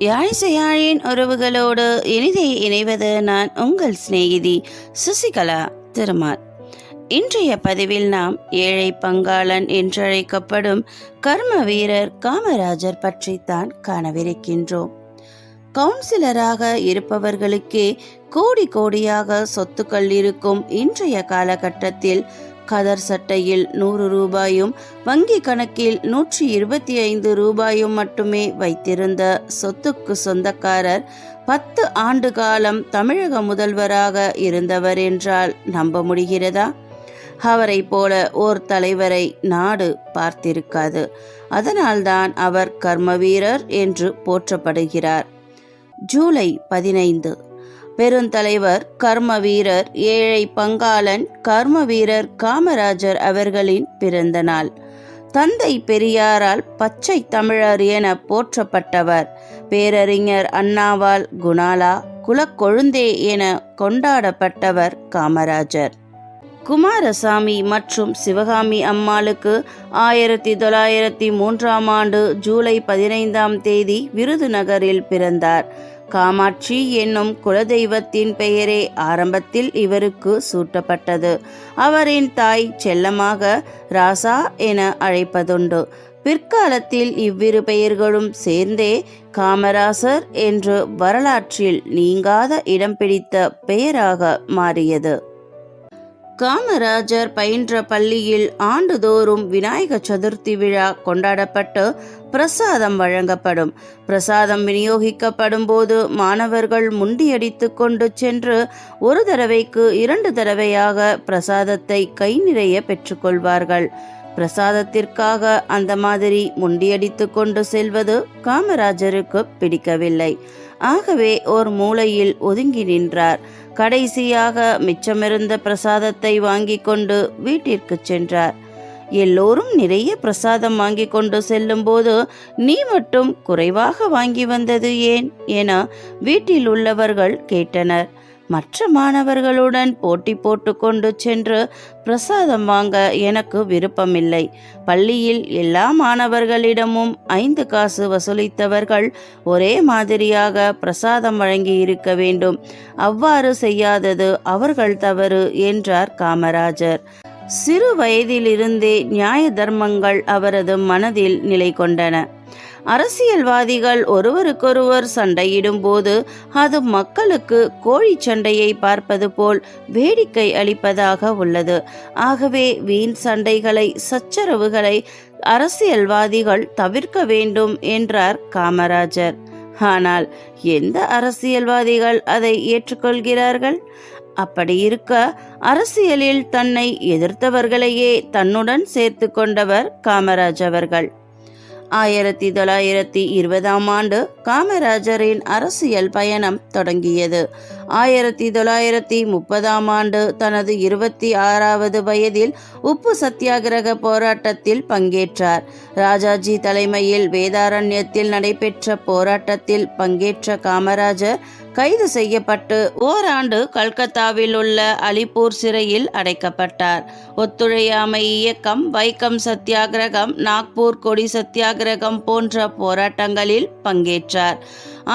யாழிசையாழின் உறவுகளோடு இனிதே இணைவது நான் உங்கள் சிநேகிதி சுசிகலா திருமால். இன்றைய பதிவில் நாம் ஏழை பங்காளன் என்றழைக்கப்படும் கர்ம வீரர் காமராஜர் பற்றித்தான் காணவிருக்கின்றோம். கவுன்சிலராக இருப்பவர்களுக்கே கோடி கோடியாக சொத்துக்கள் இருக்கும் இன்றைய காலகட்டத்தில் கதர் சட்டையில் நூறு ரூபாயும் வங்கி கணக்கில் நூற்றி இருபத்தி ஐந்து ரூபாயும் மட்டுமே வைத்திருந்த சொத்துக்கு சொந்தக்காரர் பத்து ஆண்டு காலம் தமிழக முதல்வராக இருந்தவர் என்றால் நம்ப முடிகிறதா? அவரை போல ஓர் தலைவரை நாடு பார்த்திருக்காது. அதனால்தான் அவர் கர்மவீரர் என்று போற்றப்படுகிறார். ஜூலை பதினைந்து. பெருந்தலைவர் கர்ம வீரர் ஏழை பங்காளன் கர்ம வீரர் காமராஜர் அவர்களின் பிறந்த நாள் தந்தை பெரியாரால் பச்சை தமிழர் என போற்றப்பட்டவர். பேரறிஞர் அண்ணாவால் குணாலா குலக்கொழுந்தே என கொண்டாடப்பட்டவர் காமராஜர். குமாரசாமி மற்றும் சிவகாமி அம்மாளுக்கு ஆயிரத்தி தொள்ளாயிரத்தி மூன்றாம் ஆண்டு ஜூலை பதினைந்தாம் தேதி விருதுநகரில் பிறந்தார். காமாட்சி என்னும் குலதெய்வத்தின் பெயரே ஆரம்பத்தில் இவருக்கு சூட்டப்பட்டது. அவரின் தாய் செல்லமாக ராசா என அழைப்பதுண்டு. பிற்காலத்தில் இவ்விரு பெயர்களும் சேர்ந்தே காமராசர் என்று வரலாற்றில் நீங்காத இடம் பிடித்த பெயராக மாறியது. காமராஜர் பயின்ற பள்ளியில் ஆண்டுதோறும் விநாயக சதுர்த்தி விழா கொண்டாடப்பட்டு பிரசாதம் வழங்கப்படும். பிரசாதம் விநியோகிக்கப்படும் போது மாணவர்கள் முண்டியடித்து கொண்டு சென்று ஒரு தடவைக்கு இரண்டு தடவையாக பிரசாதத்தை கை நிறைய பெற்றுக்கொள்வார்கள் பிரசாதத்திற்காக அந்த மாதிரி முண்டியடித்து கொண்டு செல்வது காமராஜருக்கு பிடிக்கவில்லை. ஆகவே ஓர் மூலையில் ஒதுங்கி நின்றார். கடைசியாக மிச்சமிருந்த பிரசாதத்தை வாங்கி கொண்டு வீட்டிற்கு சென்றார். எல்லோரும் நிறைய பிரசாதம் வாங்கி கொண்டு செல்லும்போது நீ மட்டும் குறைவாக வாங்கி வந்தது ஏன்? என வீட்டில் உள்ளவர்கள் கேட்டனர். மற்ற மாணவர்களுடன் போட்டி போட்டு கொண்டு சென்று பிரசாதம் வாங்க எனக்கு விருப்பமில்லை. பள்ளியில் எல்லா மாணவர்களிடமும் ஐந்து காசு வசூலித்தவர்கள் ஒரே மாதிரியாக பிரசாதம் வழங்கி இருக்க வேண்டும். அவ்வாறு செய்யாதது அவர்கள் தவறு என்றார் காமராஜர். சிறு வயதிலிருந்தே நியாய தர்மங்கள் அவரது மனதில் நிலை கொண்டன அரசியல்வாதிகள் ஒருவருக்கொருவர் சண்டையிடும் போது அது மக்களுக்கு கோழி சண்டையை பார்ப்பது போல் வேடிக்கை அளிப்பதாக உள்ளது. ஆகவே வீண் சண்டைகளை சச்சரவுகளை அரசியல்வாதிகள் தவிர்க்க வேண்டும் என்றார் காமராஜர். ஆனால் எந்த அரசியல்வாதிகள் அதை ஏற்றுக்கொள்கிறார்கள்? அப்படி இருக்க அரசியலில் தன்னை எதிர்த்தவர்களையே தன்னுடன் சேர்த்து கொண்டவர் காமராஜ் அவர்கள். ஆயிரத்தி தொள்ளாயிரத்தி இருபதாம் ஆண்டு காமராஜரின் அரசியல் பயணம் தொடங்கியது. ஆயிரத்தி தொள்ளாயிரத்தி முப்பதாம் ஆண்டு தனது இருபத்தி ஆறாவது வயதில் உப்பு சத்தியாகிரக போராட்டத்தில் பங்கேற்றார். ராஜாஜி தலைமையில் வேதாரண்யத்தில் நடைபெற்ற போராட்டத்தில் பங்கேற்ற காமராஜர் கைது செய்யப்பட்டு ஓராண்டு கல்கத்தாவில் உள்ள அலிப்பூர் சிறையில் அடைக்கப்பட்டார். ஒத்துழையாமை இயக்கம் வைக்கம் சத்தியாகிரகம் நாக்பூர் கொடி சத்தியாகிரகம் போன்ற போராட்டங்களில் பங்கேற்றார்.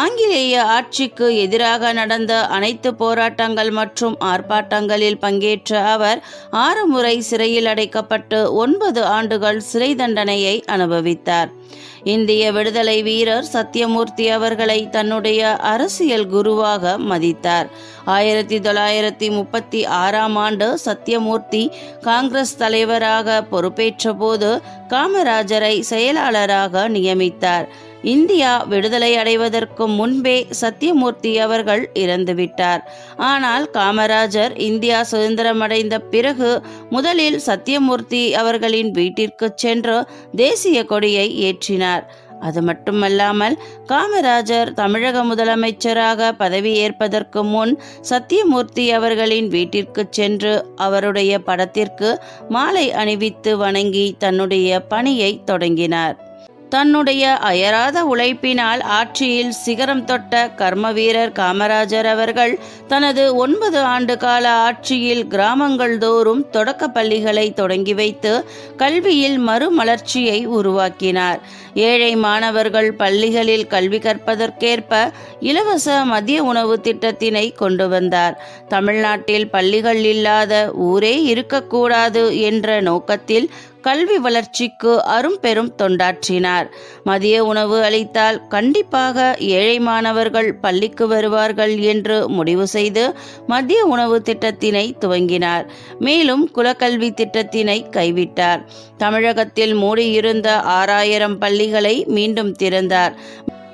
ஆங்கிலேய ஆட்சிக்கு எதிராக நடந்த அனைத்து போராட்டங்கள் மற்றும் ஆர்ப்பாட்டங்களில் பங்கேற்ற அவர் ஆறு முறை சிறையில் அடைக்கப்பட்டு ஒன்பது ஆண்டுகள் சிறை தண்டனையை அனுபவித்தார். இந்திய விடுதலை வீரர் சத்யமூர்த்தி அவர்களை தன்னுடைய அரசியல் குருவாக மதித்தார். ஆயிரத்தி தொள்ளாயிரத்தி முப்பத்தி ஆறாம் ஆண்டு சத்யமூர்த்தி காங்கிரஸ் தலைவராக பொறுப்பேற்றபோது காமராஜரை செயலாளராக நியமித்தார். இந்தியா விடுதலை அடைவதற்கு முன்பே சத்யமூர்த்தி அவர்கள் இறந்துவிட்டார். ஆனால் காமராஜர் இந்தியா சுதந்திரமடைந்த பிறகு முதலில் சத்யமூர்த்தி அவர்களின் வீட்டிற்கு சென்று தேசிய கொடியை ஏற்றினார். அது மட்டுமல்லாமல் காமராஜர் தமிழக முதலமைச்சராக பதவியேற்பதற்கு முன் சத்தியமூர்த்தி அவர்களின் வீட்டிற்கு சென்று அவருடைய படத்திற்கு மாலை அணிவித்து வணங்கி தன்னுடைய பணியை தொடங்கினார். தன்னுடைய அயராத உழைப்பினால் ஆட்சியில் சிகரம் தொட்ட கர்ம வீரர் காமராஜர் அவர்கள் தனது ஒன்பது ஆண்டு கால ஆட்சியில் கிராமங்கள் தோறும் தொடக்க பள்ளிகளை தொடங்கி வைத்து கல்வியில் மறுமலர்ச்சியை உருவாக்கினார். ஏழை மாணவர்கள் பள்ளிகளில் கல்வி கற்பதற்கேற்ப இலவச மதிய உணவு திட்டத்தினை கொண்டு வந்தார். தமிழ்நாட்டில் பள்ளிகள் இல்லாத ஊரே இருக்கக்கூடாது என்ற நோக்கத்தில் கல்வி வளர்ச்சிக்கு அரும்பெரும் தொண்டாற்றினார். மதிய உணவு அளித்தால் கண்டிப்பாக ஏழை மாணவர்கள் பள்ளிக்கு வருவார்கள் என்று முடிவு செய்து மதிய உணவு திட்டத்தினை துவங்கினார். மேலும் குலக்கல்வி திட்டத்தினை கைவிட்டார். தமிழகத்தில் மூடியிருந்த ஆறாயிரம் பள்ளிகளை மீண்டும் திறந்தார்.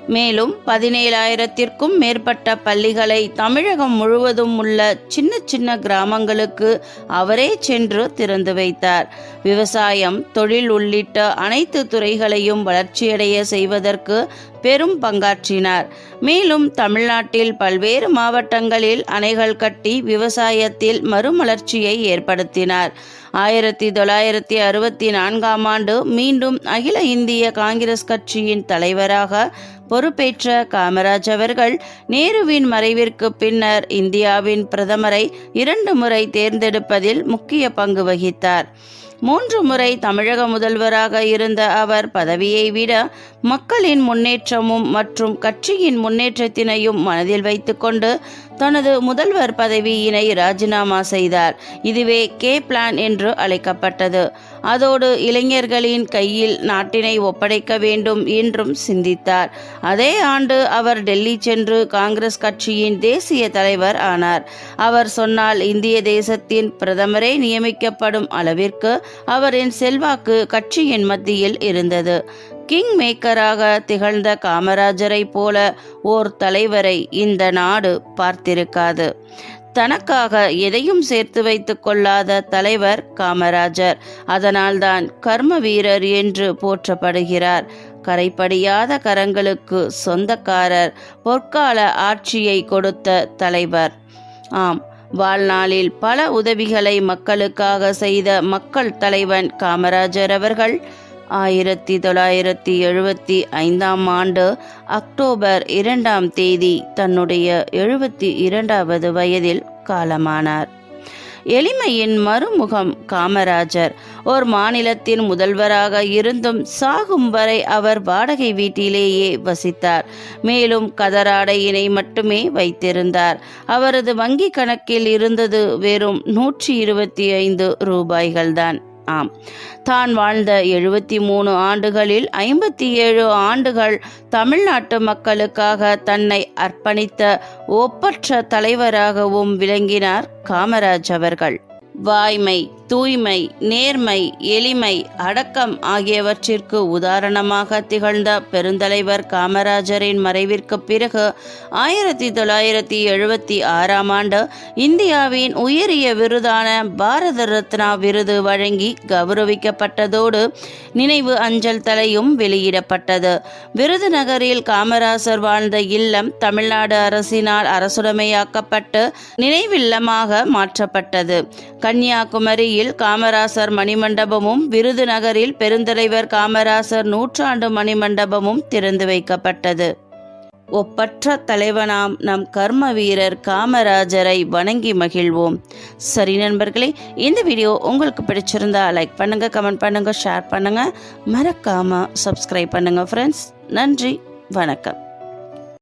மேலும் பதினேழாயிரத்திற்கும் மேற்பட்ட பள்ளிகளை தமிழகம் முழுவதும் உள்ள சின்ன சின்ன கிராமங்களுக்கு அவரே சென்று திறந்து வைத்தார். விவசாயம் தொழில் உள்ளிட்ட அனைத்து துறைகளையும் வளர்ச்சியடைய செய்வதற்கு பெரும் பங்காற்றினார். மேலும் தமிழ்நாட்டில் பல்வேறு மாவட்டங்களில் அணைகள் கட்டி விவசாயத்தில் மறுமலர்ச்சியை ஏற்படுத்தினார். ஆயிரத்தி தொள்ளாயிரத்தி அறுபத்தி நான்காம் ஆண்டு மீண்டும் அகில இந்திய காங்கிரஸ் கட்சியின் தலைவராக பொறுப்பேற்ற காமராஜ் அவர்கள் நேருவின் மறைவிற்கு பின்னர் இந்தியாவின் பிரதமரை இரண்டு முறை தேர்ந்தெடுப்பதில் முக்கிய பங்கு வகித்தார். மூன்று முறை தமிழக முதல்வராக இருந்த அவர் பதவியை விட மக்களின் முன்னேற்றமும் மற்றும் கட்சியின் முன்னேற்றத்தினையும் மனதில் வைத்துக்கொண்டு தனது முதல்வர் பதவியினை ராஜினாமா செய்தார். இதுவே கே பிளான் என்று அழைக்கப்பட்டது. அதோடு இளைஞர்களின் கையில் நாட்டினை ஒப்படைக்க வேண்டும் என்றும் சிந்தித்தார். அதே ஆண்டு அவர் டெல்லி சென்று காங்கிரஸ் கட்சியின் தேசிய தலைவர் ஆனார். அவர் சொன்னால் இந்திய தேசத்தின் பிரதமரே நியமிக்கப்படும் அளவிற்கு அவரின் செல்வாக்கு கட்சியின் மத்தியில் இருந்தது. கிங் மேக்கராக திகழ்ந்த காமராஜரை போல ஓர் தலைவரை இந்த நாடு பார்த்திருக்காது. தனக்காக எதையும் சேர்த்து வைத்துக் கொள்ளாத தலைவர் காமராஜர். அதனால்தான் கர்ம வீரர் என்று போற்றப்படுகிறார். கரைப்படியாத கரங்களுக்கு சொந்தக்காரர் பொற்கால ஆட்சியை கொடுத்த தலைவர். ஆம் வாழ்நாளில் பல உதவிகளை மக்களுக்காக செய்த மக்கள் தலைவன் காமராஜர் அவர்கள் ஆயிரத்தி தொள்ளாயிரத்தி எழுபத்தி ஐந்தாம் ஆண்டு அக்டோபர் இரண்டாம் தேதி தன்னுடைய எழுபத்தி இரண்டாவது வயதில் காலமானார். எளிமையின் மறுமுகம் காமராஜர். ஒரு மாநிலத்தின் முதல்வராக இருந்தும் சாகும் வரை அவர் வாடகை வீட்டிலேயே வசித்தார். மேலும் கதராடையினை மட்டுமே வைத்திருந்தார். அவரது வங்கி கணக்கில் இருந்தது வெறும் நூற்றி இருபத்தி ஐந்து ரூபாய்கள்தான். ஆம். தான் வாழ்ந்த எழுபத்தி மூணு ஆண்டுகளில் ஐம்பத்தி ஏழு ஆண்டுகள் தமிழ்நாட்டு மக்களுக்காக தன்னை அர்ப்பணித்த ஒப்பற்ற தலைவராகவும் விளங்கினார் காமராஜ் அவர்கள். வாய்மை. தூய்மை நேர்மை எளிமை அடக்கம் ஆகியவற்றிற்கு உதாரணமாக திகழ்ந்த பெருந்தலைவர் காமராஜரின் மறைவிற்கு பிறகு ஆயிரத்தி தொள்ளாயிரத்தி எழுபத்தி ஆறாம் ஆண்டு இந்தியாவின் உயரிய விருதான பாரத ரத்னா விருது வழங்கி கௌரவிக்கப்பட்டதோடு நினைவு அஞ்சல் தலையும் வெளியிடப்பட்டது. விருதுநகரில் காமராசர் வாழ்ந்த இல்லம் தமிழ்நாடு அரசினால் அரசுடைமையாக்கப்பட்டு நினைவில்லமாக மாற்றப்பட்டது. கன்னியாகுமரி கன்னியாகுமரியில் காமராசர் மணிமண்டபமும் விருதுநகரில் பெருந்தலைவர் காமராசர் நூற்றாண்டு மணிமண்டபமும் திறந்து வைக்கப்பட்டது. ஒப்பற்ற தலைவனாம் நம் கர்ம வீரர் காமராஜரை வணங்கி மகிழ்வோம். சரி நண்பர்களே இந்த வீடியோ உங்களுக்கு பிடிச்சிருந்தா லைக் பண்ணுங்க கமெண்ட் பண்ணுங்க ஷேர் பண்ணுங்க. மறக்காம சப்ஸ்கிரைப் பண்ணுங்க ஃப்ரெண்ட்ஸ் நன்றி வணக்கம்.